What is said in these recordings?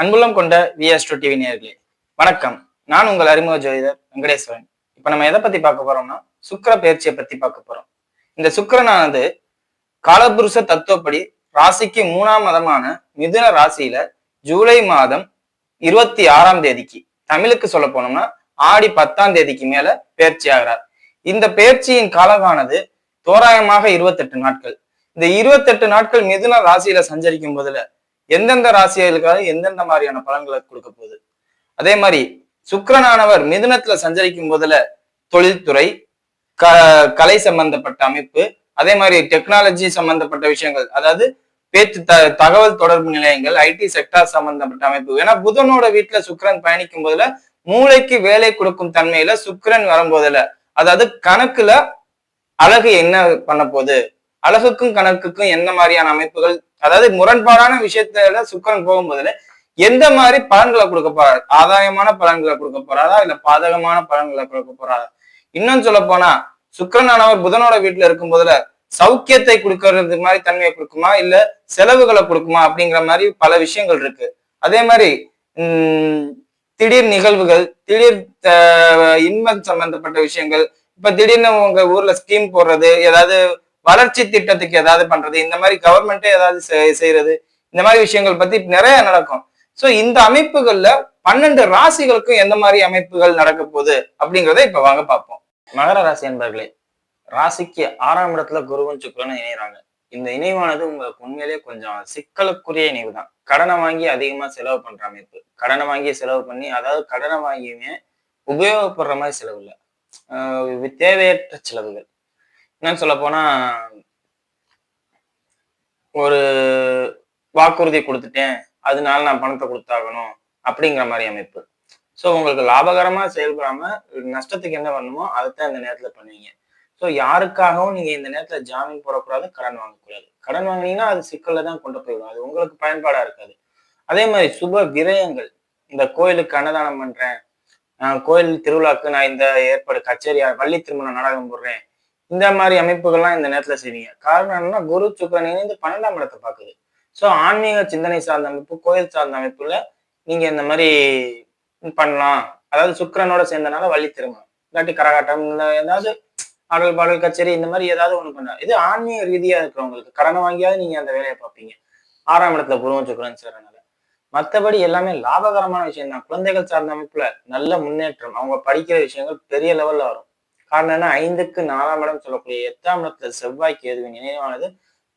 அன்புள்ளம் கொண்ட vs TV நேர்களே வணக்கம். நான் உங்கள் அறிமுக ஜோதிடர் வெங்கடேஸ்வரன். இப்ப நம்ம எதை பத்தி பார்க்க போறோம்னா சுக்கர பயிற்சியை பத்தி பார்க்க போறோம். இந்த சுக்கிரனானது காலபுருஷ தத்துவப்படி ராசிக்கு மூணாம் மதமான மிதுன ராசியில ஜூலை மாதம் இருபத்தி ஆறாம் தேதிக்கு தமிழுக்கு சொல்ல போனோம்னா ஆடி பத்தாம் தேதிக்கு மேல பயிற்சி ஆகிறார். இந்த பயிற்சியின் காலமானது தோராயமாக இருபத்தெட்டு நாட்கள். இந்த இருபத்தெட்டு நாட்கள் மிதுன ராசியில சஞ்சரிக்கும் போதுல எந்தெந்த ராசிகளுக்காக எந்தெந்த மாதிரியான பலன்களை கொடுக்க போகுது? அதே மாதிரி சுக்கிரனானவர் மிதுனத்துல சஞ்சரிக்கும் போதுல தொழில்துறை க கலை சம்பந்தப்பட்ட அமைப்பு அதே மாதிரி டெக்னாலஜி சம்பந்தப்பட்ட விஷயங்கள் அதாவது பேச்சு த தகவல் தொடர்பு நிலையங்கள் ஐடி செக்டார் சம்பந்தப்பட்ட அமைப்பு. ஏன்னா புதனோட வீட்டுல சுக்கிரன் பயணிக்கும் போதுல மூளைக்கு வேலை கொடுக்கும் தன்மையில சுக்கரன் வரும்போதுல அதாவது கணக்குல அழகு என்ன பண்ண போகுது? அழகுக்கும் கணக்குக்கும் என்ன மாதிரியான அமைப்புகள் அதாவது முரண்பாடான விஷயத்துல சுக்கரன் போகும்போதுல எந்த மாதிரி பலன்களை கொடுக்க போறாரு? ஆதாயமான பலன்களை கொடுக்க போறாரா? இல்ல பாதகமான பலன்களை கொடுக்க போறாரா? இன்னும் சொல்ல போனா சுக்கரனானவர் புதனோட வீட்டுல இருக்கும் போதுல சௌக்கியத்தை கொடுக்கறது மாதிரி தன்மையை கொடுக்குமா? இல்ல செலவுகளை கொடுக்குமா? அப்படிங்கிற மாதிரி பல விஷயங்கள் இருக்கு. அதே மாதிரி உம் திடீர் நிகழ்வுகள் திடீர் இன்பம் சம்பந்தப்பட்ட விஷயங்கள் இப்ப திடீர்னு உங்க ஊர்ல ஸ்கீம் போடுறது ஏதாவது வளர்ச்சி திட்டத்துக்கு ஏதாவது பண்றது இந்த மாதிரி கவர்மெண்ட்டே ஏதாவது செய்யறது இந்த மாதிரி விஷயங்கள் பத்தி நிறைய நடக்கும். சோ இந்த அமைப்புகள்ல பன்னெண்டு ராசிகளுக்கும் எந்த மாதிரி அமைப்புகள் நடக்க போகுது அப்படிங்கிறத இப்ப வாங்க பார்ப்போம். மகர ராசி என்பர்களே ராசிக்கு ஆறாம் இடத்துல குருவும் சுக்கிரனும் இணைகிறாங்க இந்த இணைவானது உங்களுக்கு உண்மையிலேயே கொஞ்சம் சிக்கலுக்குரிய இணைவு தான். கடனை வாங்கி அதிகமா செலவு பண்ற அமைப்பு. கடனை வாங்கி செலவு பண்ணி அதாவது கடனை வாங்கியுமே உபயோகப்படுற மாதிரி செலவு இல்லை. ஆஹ் தேவையற்ற செலவுகள். என்னன்னு சொல்ல போனா ஒரு வாக்குறுதி கொடுத்துட்டேன் அதனால நான் பணத்தை கொடுத்தாகணும் அப்படிங்கிற மாதிரி அமைப்பு. ஸோ உங்களுக்கு லாபகரமா செயல்படாம நஷ்டத்துக்கு என்ன பண்ணணுமோ அதைத்தான் இந்த நேரத்துல பண்ணுவீங்க. ஸோ யாருக்காகவும் நீங்க இந்த நேரத்துல ஜாமீன் போடக்கூடாது கடன் வாங்கக்கூடாது. கடன் வாங்குனீங்கன்னா அது சிக்கலில் தான் கொண்டு போயிடும் அது உங்களுக்கு பயன்பாடா இருக்காது. அதே மாதிரி சுப விரயங்கள். இந்த கோயிலுக்கு அன்னதானம் பண்றேன். நான் கோயில் திருவிழாக்கு நான் இந்த ஏற்பாடு கச்சேரி வள்ளி திருமணம் நாடகம் போடுறேன். இந்த மாதிரி அமைப்புகள்லாம் இந்த நேரத்துல செய்வீங்க. காரணம் என்னன்னா குரு சுக்கரன் இணைந்து பன்னெண்டாம் இடத்தை பார்க்குது. ஸோ ஆன்மீக சிந்தனை சார்ந்த அமைப்பு கோயில் சார்ந்த அமைப்புல நீங்க இந்த மாதிரி பண்ணலாம். அதாவது சுக்கரனோட சேர்ந்தனால வழி திருமணம் இல்லாட்டி கரகாட்டம் இந்த ஏதாவது ஆடல் பாடல் கச்சேரி இந்த மாதிரி ஏதாவது ஒண்ணு பண்ணலாம். இது ஆன்மீக ரீதியா இருக்கிறவங்களுக்கு கடனை வாங்கியாவது நீங்க அந்த வேலையை பார்ப்பீங்க. ஆறாம் இடத்துல குருவம் சுக்கரன் சேர்றனால மற்றபடி எல்லாமே லாபகரமான விஷயம் தான் குழந்தைகள் சார்ந்த அமைப்புல நல்ல முன்னேற்றம். அவங்க படிக்கிற விஷயங்கள் பெரிய லெவல்ல வரும். காரணம் ஐந்துக்கு நாலாம் இடம் சொல்லக்கூடிய எட்டாம் இடத்துல செவ்வாய் கேதுவின் நினைவானது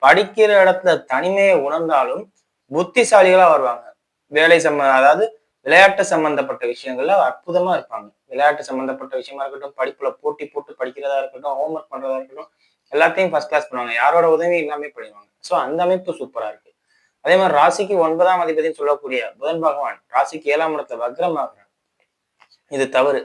படிக்கிற இடத்துல தனிமையை உணர்ந்தாலும் புத்திசாலிகளா வருவாங்க. வேலை சம்ம அதாவது விளையாட்டு சம்பந்தப்பட்ட விஷயங்கள்ல அற்புதமா இருப்பாங்க. விளையாட்டு சம்பந்தப்பட்ட விஷயமா இருக்கட்டும் படிப்புல போட்டி போட்டு படிக்கிறதா இருக்கட்டும் ஹோம் ஒர்க் பண்றதா இருக்கட்டும் எல்லாத்தையும் ஃபர்ஸ்ட் கிளாஸ் பண்ணுவாங்க. யாரோட உதவி எல்லாமே பண்ணுவாங்க ஸோ அந்த அமைப்பு சூப்பரா இருக்கு. அதே மாதிரி ராசிக்கு ஒன்பதாம் அதிபதினு சொல்லக்கூடிய புதன் பகவான் ராசிக்கு ஏழாம் இடத்துல வக்ரமாகிறார். இது தவறு.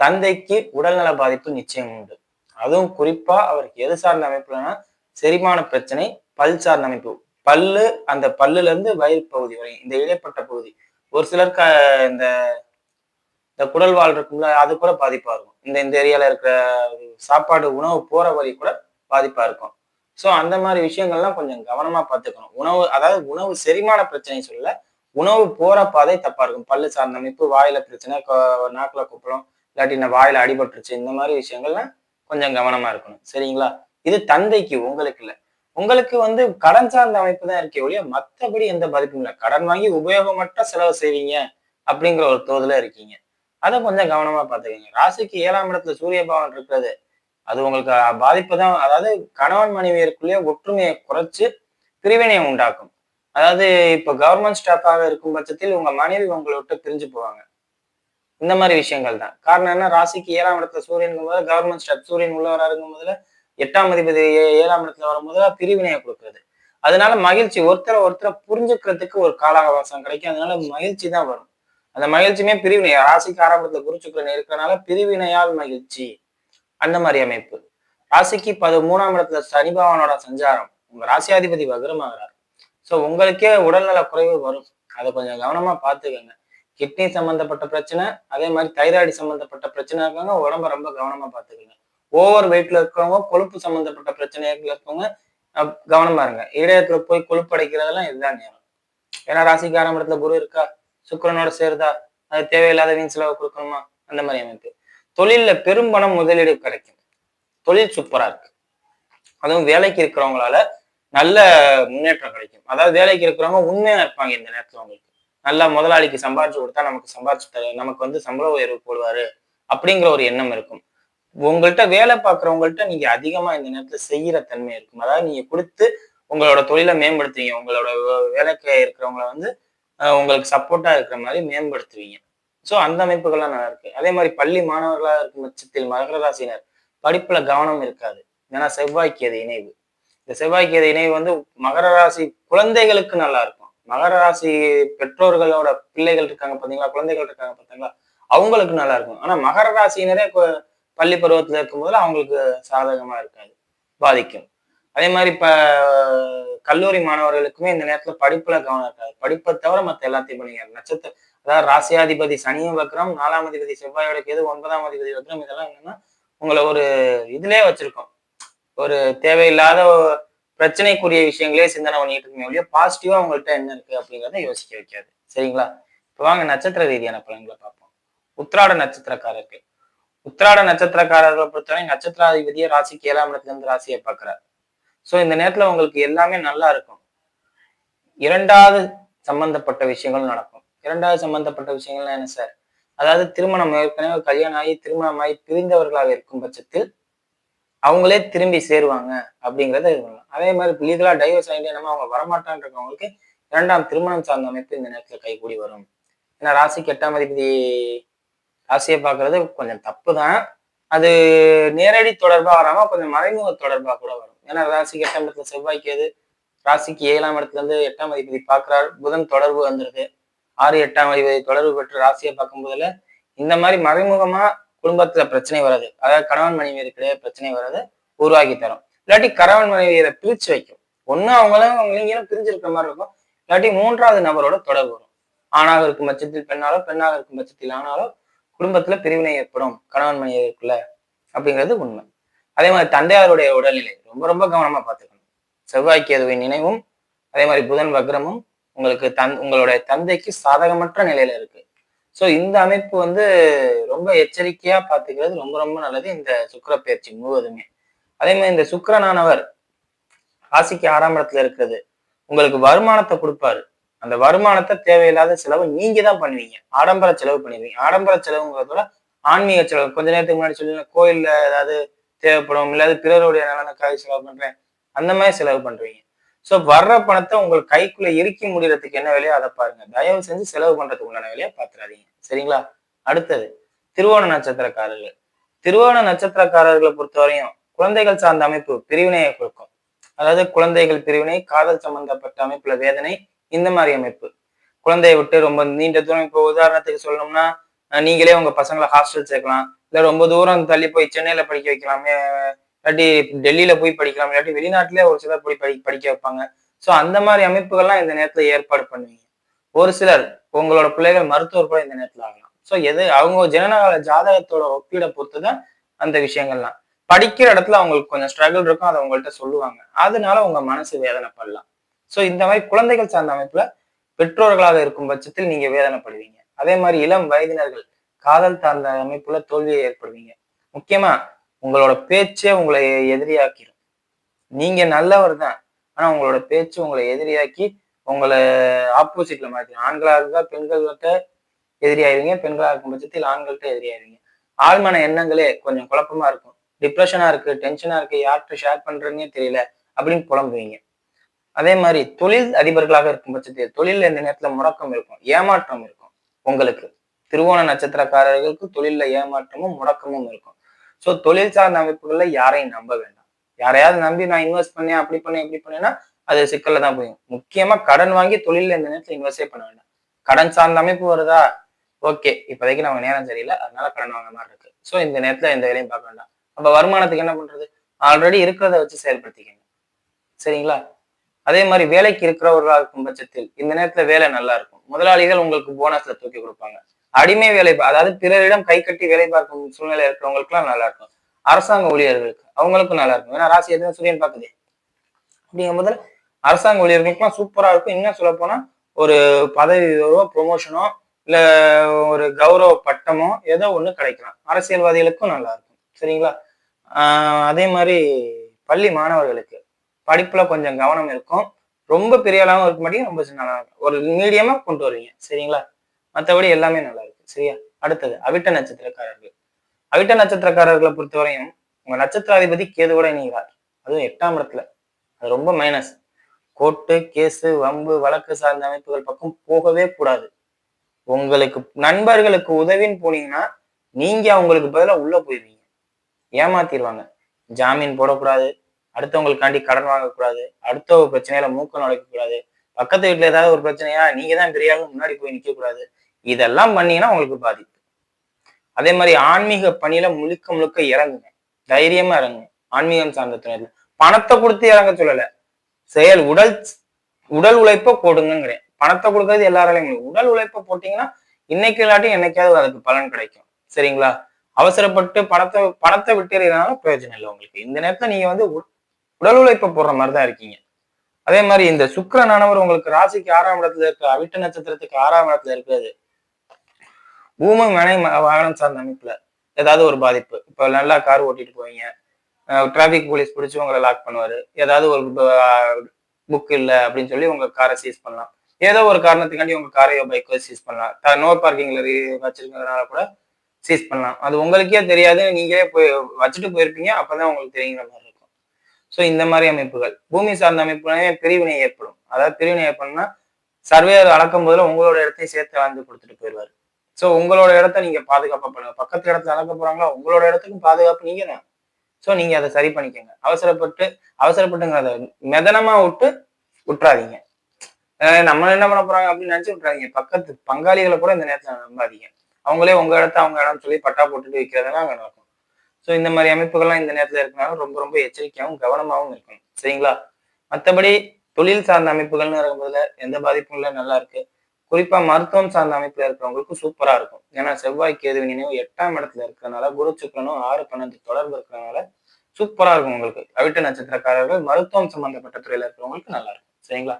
தந்தைக்கு உடல்நல பாதிப்பு நிச்சயம் உண்டு. அதுவும் குறிப்பா அவருக்கு எது சார்ந்த அமைப்புலன்னா செரிமான பிரச்சனை பல் சார்ந்த அமைப்பு. பல்லு அந்த பல்லுல இருந்து வயிறு பகுதி வரை இந்த இடைப்பட்ட பகுதி. ஒரு சிலருக்கு க இந்த இந்த குடல் வாழ் இருக்கும்ல அது கூட பாதிப்பா இருக்கும். இந்த இந்த ஏரியால இருக்கிற சாப்பாடு உணவு போற வழி கூட பாதிப்பா இருக்கும். ஸோ அந்த மாதிரி விஷயங்கள்லாம் கொஞ்சம் கவனமா பார்த்துக்கணும். உணவு அதாவது உணவு செரிமான பிரச்சனை சொல்ல உணவு போற பாதை தப்பா இருக்கும். பல்லு சார்ந்த அமைப்பு வாயில பிரச்சனை நாக்குல குப்பளம் இல்லாட்டி இந்த வாயில அடிபட்டுருச்சு இந்த மாதிரி விஷயங்கள்லாம் கொஞ்சம் கவனமா இருக்கணும். சரிங்களா? இது தந்தைக்கு உங்களுக்கு இல்லை. உங்களுக்கு வந்து கடன் சார்ந்த அமைப்பு தான் இருக்கே ஒழிய மற்றபடி எந்த பாதிப்பும் இல்லை. கடன் வாங்கி உபயோகமற்ற செலவு செய்வீங்க அப்படிங்கிற ஒரு தோதுல இருக்கீங்க. அதை கொஞ்சம் கவனமா பார்த்துக்கங்க. ராசிக்கு ஏழாம் இடத்துல சூரிய பகவான் இருக்கிறது. அது உங்களுக்கு பாதிப்பு தான் அதாவது கணவன் மனைவியருக்குள்ளேயே ஒற்றுமையை குறைச்சு பிரிவினையை உண்டாக்கும். அதாவது இப்போ கவர்மெண்ட் ஸ்டாஃபாக இருக்கும் பட்சத்தில் உங்க மனைவி உங்களை விட்டு பிரிஞ்சு போவாங்க. இந்த மாதிரி விஷயங்கள் தான். காரணம் என்ன? ராசிக்கு ஏழாம் இடத்துல சூரியன் போது கவர்மெண்ட் ஸ்டெப் சூரியன் உள்ள இருக்கும் போதுல எட்டாம் அதிபதி ஏ- ஏழாம் இடத்துல வரும்போது பிரிவினையை கொடுக்குறது. அதனால மகிழ்ச்சி ஒருத்தரை ஒருத்தரை புரிஞ்சுக்கிறதுக்கு ஒரு கால அவகாசம் கிடைக்கும். அதனால மகிழ்ச்சி தான் வரும். அந்த மகிழ்ச்சியுமே பிரிவினை. ராசிக்கு ஆறாம் இடத்துல இருக்கிறனால பிரிவினையால் மகிழ்ச்சி. அந்த மாதிரி அமைப்பு. ராசிக்கு பது மூணாம் இடத்துல சனி பகவானோட சஞ்சாரம். உங்க ராசியாதிபதி வக்ரமாகிறார். ஸோ உங்களுக்கே உடல்நல குறைவு வரும். அதை கொஞ்சம் கவனமா பார்த்துக்கங்க. கிட்னி சம்பந்தப்பட்ட பிரச்சனை அதே மாதிரி தைராய்டு சம்பந்தப்பட்ட பிரச்சனை இருக்கவங்க உடம்ப ரொம்ப கவனமா பார்த்துக்கோங்க. ஓவர் வெயிட்ல இருக்கிறவங்க கொழுப்பு சம்பந்தப்பட்ட பிரச்சனைகள் இருக்கவங்க அஹ், கவனமா இருங்க. இடையத்துல போய் கொழுப்பு அடைக்கிறதெல்லாம் இதுதான் நேரம் ஏன்னா ராசிக்கு ஆறாம் இடத்துல குரு இருக்கா? சுக்கரனோட சேருதா? அது தேவையில்லாத வீண் செலவு கொடுக்கணுமா? அந்த மாதிரி அமைப்பு. தொழில்ல பெரும்பணம் முதலீடு கிடைக்கும். தொழில் சூப்பரா இருக்கு. அதுவும் வேலைக்கு இருக்கிறவங்களால நல்ல முன்னேற்றம் கிடைக்கும். அதாவது வேலைக்கு இருக்கிறவங்க உண்மையா இருப்பாங்க இந்த நேரத்துல அவங்களுக்கு. நல்லா முதலாளிக்கு சம்பாரிச்சு கொடுத்தா நமக்கு சம்பாரிச்சு தர நமக்கு வந்து சம்பள உயர்வு போடுவாரு அப்படிங்கிற ஒரு எண்ணம் இருக்கும். உங்கள்கிட்ட வேலை பார்க்குறவங்கள்ட்ட நீங்க அதிகமா இந்த நேரத்துல செய்யற தன்மை இருக்கும். அதாவது நீங்க கொடுத்து உங்களோட தொழிலை மேம்படுத்துவீங்க. உங்களோட வே- வேலைக்கு இருக்கிறவங்கள வந்து உங்களுக்கு சப்போர்ட்டா இருக்கிற மாதிரி மேம்படுத்துவீங்க. ஸோ அந்த அமைப்புகள்லாம் நல்லா இருக்கு. அதே மாதிரி பள்ளி மாணவர்களா இருக்கும் பட்சத்தில் மகர ராசினர் படிப்புல கவனம் இருக்காது. ஏன்னா செவ்வாய்க்கு அது இணைவு. இந்த செவ்வாய்க்கு அது இணைவு வந்து மகர ராசி குழந்தைகளுக்கு நல்லா இருக்கும். மகர ராசி பெற்றோர்களோட பிள்ளைகள் இருக்காங்க பார்த்தீங்களா குழந்தைகள் இருக்காங்க பாத்தீங்களா? அவங்களுக்கு நல்லா இருக்கும். ஆனா மகர ராசியினரே பள்ளி பருவத்துல இருக்கும்போது அவங்களுக்கு சாதகமா இருக்காது. பாதிக்கும். அதே மாதிரி இப்ப கல்லூரி மாணவர்களுக்குமே இந்த நேரத்துல படிப்புல கவனம் இருக்காது. படிப்பை தவிர மத்த எல்லாத்தையும் பண்ணுங்க. நட்சத்திர அதாவது ராசியாதிபதி சனியும் வக்ரம் நாலாம் அதிபதி செவ்வாயோட கேது ஒன்பதாம் அதிபதி வக்ரம் இதெல்லாம் என்னன்னா உங்களை ஒரு இதுலயே வச்சிருக்கோம். ஒரு தேவையில்லாத பிரச்சனைக்குரிய விஷயங்களே சிந்தனை பண்ணிட்டு இருக்கீங்க ஒழிய பாசிட்டிவா உங்கள்ட்ட என்ன இருக்கு அப்படிங்கிறத யோசிக்க வைக்காது. சரிங்களா? இப்போ வாங்க நட்சத்திர ரீதியான பலன்களை பார்ப்போம். உத்திராட நட்சத்திரக்காரர்கள். உத்திராட நட்சத்திரக்காரர்களை பொறுத்தவரை நட்சத்திராதிபதியை ராசிக்கு ஏழாம் இடத்துல இருந்து ராசியை பார்க்கிறார். ஸோ இந்த நேரத்துல உங்களுக்கு எல்லாமே நல்லா இருக்கும். இரண்டாவது சம்பந்தப்பட்ட விஷயங்கள் நடக்கும். இரண்டாவது சம்பந்தப்பட்ட விஷயங்கள்லாம் என்ன சார்? அதாவது திருமணம் ஏற்கனவே கல்யாணம் ஆகி திருமணமாகி பிரிந்தவர்களாக இருக்கும் பட்சத்தில் அவங்களே திரும்பி சேருவாங்க அப்படிங்கிறத இது பண்ணலாம். அதே மாதிரி லீகலா டைவர்ஸ் ஆகிட்டு நம்ம அவங்க வரமாட்டான் இருக்கவங்களுக்கு இரண்டாம் திருமணம் சார்ந்த அமைப்பு இந்த நேரத்தில் கைகூடி வரும். ஏன்னா ராசிக்கு எட்டாம் அதிபதி ராசியை பார்க்கறது கொஞ்சம் தப்பு தான் அது நேரடி தொடர்பாக வராம கொஞ்சம் மறைமுக தொடர்பாக கூட வரும். ஏன்னா ராசிக்கு எட்டாம் இடத்துல செவ்வாய்க்கு எது ராசிக்கு ஏழாம் இடத்துல இருந்து எட்டாம் அதிபதி பார்க்கிறார். புதன் தொடர்பு வந்துருது. ஆறு எட்டாம் அதிபதி தொடர்பு பெற்று ராசியை பார்க்கும் போதுல இந்த மாதிரி மறைமுகமா குடும்பத்துல பிரச்சனை வராது. அதாவது கணவன் மனைவியருக்கிடையே பிரச்சனை வராது உருவாக்கி தரும். இல்லாட்டி கணவன் மனைவியரை பிரிச்சு வைக்கும். ஒண்ணு அவங்களும் அவங்களும் பிரிஞ்சிருக்கிற மாதிரி இருக்கும். இல்லாட்டி மூன்றாவது நபரோட தொடர்பு வரும். ஆணாக இருக்கும் பட்சத்தில் பெண்ணாலோ பெண்ணாக இருக்கும் பட்சத்தில் ஆனாலோ குடும்பத்துல பிரிவினை ஏற்படும். கணவன் மனைவியருக்குள்ள அப்படிங்கிறது உண்மை. அதே மாதிரி தந்தையாருடைய உடல்நிலை ரொம்ப ரொம்ப கவனமா பார்த்துக்கணும். செவ்வாய் கேதுவின் நினைவும் அதே மாதிரி புதன் வக்ரமும் உங்களுக்கு தன் உங்களுடைய தந்தைக்கு சாதகமற்ற நிலையில இருக்கு. ஸோ இந்த அமைப்பு வந்து ரொம்ப எச்சரிக்கையா பார்த்துக்கிறது ரொம்ப ரொம்ப நல்லது இந்த சுக்கர பயிற்சி முழுவதுமே. அதே மாதிரி இந்த சுக்கரனானவர் ராசிக்கு ஆறாம் இடத்துல இருக்கிறது. உங்களுக்கு வருமானத்தை கொடுப்பாரு. அந்த வருமானத்தை தேவையில்லாத செலவு நீங்க தான் பண்ணுவீங்க. ஆடம்பர செலவு பண்ணிடுவீங்க. ஆடம்பர செலவுங்கிறதோட விட ஆன்மீக செலவு. கொஞ்ச நேரத்துக்கு முன்னாடி சொல்லி கோயில்ல ஏதாவது தேவைப்படும் இல்லாத பிறருடைய நலனுக்காக செலவு பண்றேன். அந்த மாதிரி செலவு பண்றீங்க. ஸோ வர்ற பணத்தை உங்களுக்கு கைக்குள்ள இறுக்கி முடிகிறதுக்கு என்ன வேலையோ அதை பாருங்க. தயவு செஞ்சு செலவு பண்றதுக்கு உண்டான வேலையை பாத்துறாதீங்க சரிங்களா? அடுத்தது திருவோண நட்சத்திரக்காரர்கள். திருவோண நட்சத்திரக்காரர்களை பொறுத்தவரையும் குழந்தைகள் சார்ந்த அமைப்பு பிரிவினையை கொடுக்கும். அதாவது குழந்தைகள் பிரிவினை காதல் சம்பந்தப்பட்ட அமைப்புல வேதனை இந்த மாதிரி அமைப்பு. குழந்தையை விட்டு ரொம்ப நீண்ட தூரம் இப்போ உதாரணத்துக்கு சொல்லணும்னா நீங்களே உங்க பசங்களை ஹாஸ்டல் சேர்க்கலாம். இல்லை ரொம்ப தூரம் தள்ளி போய் சென்னையில படிக்க வைக்கலாமே. இல்லாட்டி டெல்லியில போய் படிக்கலாம். இல்லாட்டி வெளிநாட்டிலே ஒரு சிலர் போய் படி படிக்க வைப்பாங்க. ஸோ அந்த மாதிரி அமைப்புகள்லாம் இந்த நேரத்துல ஏற்பாடு பண்ணுவீங்க. ஒரு சிலர் உங்களோட பிள்ளைகள் மருத்துவர் கூட இந்த நேரத்துல ஆகலாம். ஸோ எது அவங்க ஜனனகால ஜாதகத்தோட ஒப்பீடை பொறுத்து தான் அந்த விஷயங்கள்லாம். படிக்கிற இடத்துல அவங்களுக்கு கொஞ்சம் ஸ்ட்ரகிள் இருக்கும் அதை உங்கள்கிட்ட சொல்லுவாங்க. அதனால உங்க மனசு வேதனைப்படலாம். ஸோ இந்த மாதிரி குழந்தைகள் சார்ந்த அமைப்புல பெற்றோர்களாக இருக்கும் பட்சத்தில் நீங்க வேதனைப்படுவீங்க. அதே மாதிரி இளம் வயதினர்கள் காதல் சார்ந்த அமைப்புல தோல்வியை ஏற்படுவீங்க. முக்கியமா உங்களோட பேச்சே உங்களை எதிரியாக்கிடும் நீங்க நல்லவர் தான் ஆனா உங்களோட பேச்சு உங்களை எதிரியாக்கி உங்களை ஆப்போசிட்ல மாற்றி ஆண்களாக இருந்தால் பெண்கள்கிட்ட எதிரியாயிருவீங்க பெண்களா இருக்கும் பட்சத்தில் ஆண்கள்கிட்ட எதிரியாயிருவீங்க. ஆழ்மன எண்ணங்களே கொஞ்சம் குழப்பமா இருக்கும். டிப்ரெஷனா இருக்கு டென்ஷனா இருக்கு யார்கிட்ட ஷேர் பண்றதுன்னே தெரியல அப்படின்னு புலம்புவீங்க. அதே மாதிரி தொழில் அதிபர்களாக இருக்கும் பட்சத்தில் தொழில் இந்த நேரத்துல முடக்கம் இருக்கும் ஏமாற்றம் இருக்கும் உங்களுக்கு. திருவோண நட்சத்திரக்காரர்களுக்கு தொழில்ல ஏமாற்றமும் முடக்கமும் இருக்கும். ஸோ தொழில் சார்ந்த அமைப்புகள்ல யாரையும் நம்ப வேண்டாம். யாரையாவது நம்பி நான் இன்வெஸ்ட் பண்ணேன் அப்படி பண்ணேன் இப்படி பண்ணேன்னா அது சிக்கல்ல தான் போயும். முக்கியமா கடன் வாங்கி தொழில இந்த நேரத்துல இன்வெஸ்டே பண்ண வேண்டாம். கடன் சார்ந்த அமைப்பு வருதா? ஓகே. இப்போதைக்கு நம்ம நேரம் சரியில்லை. அதனால கடன் வாங்குற மாதிரி இருக்கு. ஸோ இந்த நேரத்துல எந்த வேலையும் பார்க்க வேண்டாம். அப்ப வருமானத்துக்கு என்ன பண்றது? ஆல்ரெடி இருக்கிறத வச்சு செயல்படுத்திக்கங்க. சரிங்களா? அதே மாதிரி வேலைக்கு இருக்கிறவர்களாக இருக்கும் பட்சத்தில் இந்த நேரத்துல வேலை நல்லா இருக்கும். முதலாளிகள் உங்களுக்கு போனஸ்ல தூக்கி கொடுப்பாங்க. அடிமை வேலை அதாவது பிறரிடம் கை கட்டி வேலை பார்க்கும் சூழ்நிலை இருக்கிறவங்களுக்குலாம் நல்லா இருக்கும். அரசாங்க ஊழியர்களுக்கு அவங்களுக்கும் நல்லா இருக்கும். ஏன்னா ராசி எதுவும் சூரியன் பார்க்குது. அப்படிங்கும் போது அரசாங்க ஊழியர்களுக்குலாம் சூப்பராக இருக்கும். இன்னும் சொல்ல போனால் ஒரு பதவி உயர்வோ ப்ரொமோஷனோ இல்லை ஒரு கௌரவ பட்டமோ ஏதோ ஒன்று கிடைக்கலாம். அரசியல்வாதிகளுக்கும் நல்லா இருக்கும். சரிங்களா? அதே மாதிரி பள்ளி மாணவர்களுக்கு படிப்பில் கொஞ்சம் கவனம் இருக்கும். ரொம்ப பெரிய அளவும் இருக்க மாட்டேங்க ரொம்ப சின்ன இருக்கும். ஒரு மீடியமாக கொண்டு வருவீங்க. சரிங்களா? மற்றபடி எல்லாமே நல்லா இருக்கு. சரியா? அடுத்தது அவிட்ட நட்சத்திரக்காரர்கள். அவிட்ட நட்சத்திரக்காரர்களை பொறுத்தவரையும் உங்க நட்சத்திராதிபதி கேதுவோட இணைகிறார். அதுவும் எட்டாம் இடத்துல. அது ரொம்ப மைனஸ் கோர்ட்டு கேஸு வம்பு வழக்கு சார்ந்த அமைப்புகள் பக்கம் போகவே கூடாது. உங்களுக்கு நண்பர்களுக்கு உதவின்னு போனீங்கன்னா நீங்க அவங்களுக்கு பதிலாக உள்ள போயிருவீங்க ஏமாத்திடுவாங்க. ஜாமீன் போடக்கூடாது. அடுத்தவங்களுக்காண்டி கடன் வாங்கக்கூடாது. அடுத்த ஒரு பிரச்சனையில மூக்க நுழைக்க கூடாது பக்கத்து வீட்டுல ஏதாவது ஒரு பிரச்சனையா நீங்க தான் பெரிய முன்னாடி போய் நிக்க கூடாது இதெல்லாம் பண்ணீங்கன்னா உங்களுக்கு பாதிப்பு. அதே மாதிரி ஆன்மீக பணியில முழுக்க முழுக்க இறங்குங்க. தைரியமா இறங்குங்க. ஆன்மீகம் சார்ந்த துணையில பணத்தை கொடுத்து இறங்க சொல்லல. செயல் உடல் உடல் உழைப்ப போடுங்கிறேன் பணத்தை கொடுக்கறது எல்லாராலையும் உடல் உழைப்ப போட்டீங்கன்னா இன்னைக்கு இல்லாட்டி என்னைக்காவது அதுக்கு பலன் கிடைக்கும். சரிங்களா? அவசரப்பட்டு பணத்தை பணத்தை விட்டுறதுனால பிரயோஜனம் இல்லை உங்களுக்கு. இந்த நேரத்தை நீங்க வந்து உடல் உழைப்ப போடுற மாதிரி தான் இருக்கீங்க. அதே மாதிரி இந்த சுக்கிரனானவர் உங்களுக்கு ராசிக்கு ஆறாம் இடத்துல இருக்க அவிட்ட நட்சத்திரத்துக்கு ஆறாம் இடத்துல இருக்கிறது பூமி மனை வாகனம் சார்ந்த அமைப்புல ஏதாவது ஒரு பாதிப்பு. இப்போ நல்லா கார் ஓட்டிட்டு போவீங்க. டிராபிக் போலீஸ் பிடிச்சி உங்களை லாக் பண்ணுவார். ஏதாவது ஒரு புக் இல்லை அப்படின்னு சொல்லி உங்கள் காரை சீஸ் பண்ணலாம். ஏதோ ஒரு காரணத்துக்காண்டி உங்க காரையோ பைக்கோ சீஸ் பண்ணலாம். நோ பார்க்கிங்கில் வச்சிருக்கிறதுனால கூட சீஸ் பண்ணலாம். அது உங்களுக்கே தெரியாது. நீங்களே போய் வச்சுட்டு போயிருப்பீங்க. அப்போதான் உங்களுக்கு தெரியுங்கிற மாதிரி இருக்கும். ஸோ இந்த மாதிரி அமைப்புகள். பூமி சார்ந்த அமைப்புகளே பிரிவினை ஏற்படும். அதாவது பிரிவினை ஏற்படும்னா சர்வேயர் அளக்கும் போதுல உங்களோட இடத்தையும் சேர்த்து வந்து கொடுத்துட்டு போயிடுவாரு. ஸோ உங்களோட இடத்த நீங்க பாதுகாப்பா பண்ணுங்க. பக்கத்து இடத்துல அளக்க போறாங்களா? உங்களோட இடத்துக்கும் பாதுகாப்பு நீங்க தான் ஸோ நீங்க அதை சரி பண்ணிக்கோங்க. அவசரப்பட்டு அவசரப்பட்டுங்கிறத மெதனமா விட்டு விட்டுறாதீங்க. நம்ம என்ன பண்ண போறாங்க அப்படின்னு நினைச்சு விட்டுறாதீங்க. பக்கத்து பங்காளிகளை கூட இந்த நேரத்தில் நம்பாதீங்க. அவங்களே உங்க இடத்த அவங்க இடம் சொல்லி பட்டா போட்டுட்டு வைக்கிறதெல்லாம் அங்கே நடக்கும். ஸோ இந்த மாதிரி அமைப்புகள்லாம் இந்த நேரத்தில் இருக்கனால ரொம்ப ரொம்ப எச்சரிக்கையாகவும் கவனமாகவும் இருக்கணும். சரிங்களா? மற்றபடி தொழில் சார்ந்த அமைப்புகள்னு இருக்கும்போதுல எந்த பாதிப்பும் இல்லை நல்லா இருக்கு. குறிப்பா மருத்துவம் சார்ந்த அமைப்புல இருக்கிறவங்களுக்கு சூப்பரா இருக்கும். ஏன்னா செவ்வாய் கேது நினைவு எட்டாம் இடத்துல இருக்கிறதுனால குரு சுக்கரனும் ஆறு பன்னெண்டு தொடர்பு இருக்கிறதுனால சூப்பரா இருக்கும் உங்களுக்கு. அவிட்ட நட்சத்திரக்காரர்கள் மருத்துவம் சம்பந்தப்பட்ட துறையில இருக்கிறவங்களுக்கு நல்லா இருக்கும். சரிங்களா?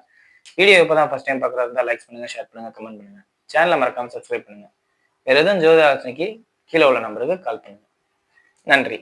வீடியோ இப்பதான் ஃபர்ஸ்ட் டைம் பாக்குறதா இருந்தா லைக் பண்ணுங்க ஷேர் பண்ணுங்க கமெண்ட் பண்ணுங்க. சேனலை மறக்காம சப்ஸ்கிரைப் பண்ணுங்க. வேற எதுவும் ஜோதி ஆலோசனைக்கு கீழே உள்ள நம்பருக்கு கால் பண்ணுங்க. நன்றி.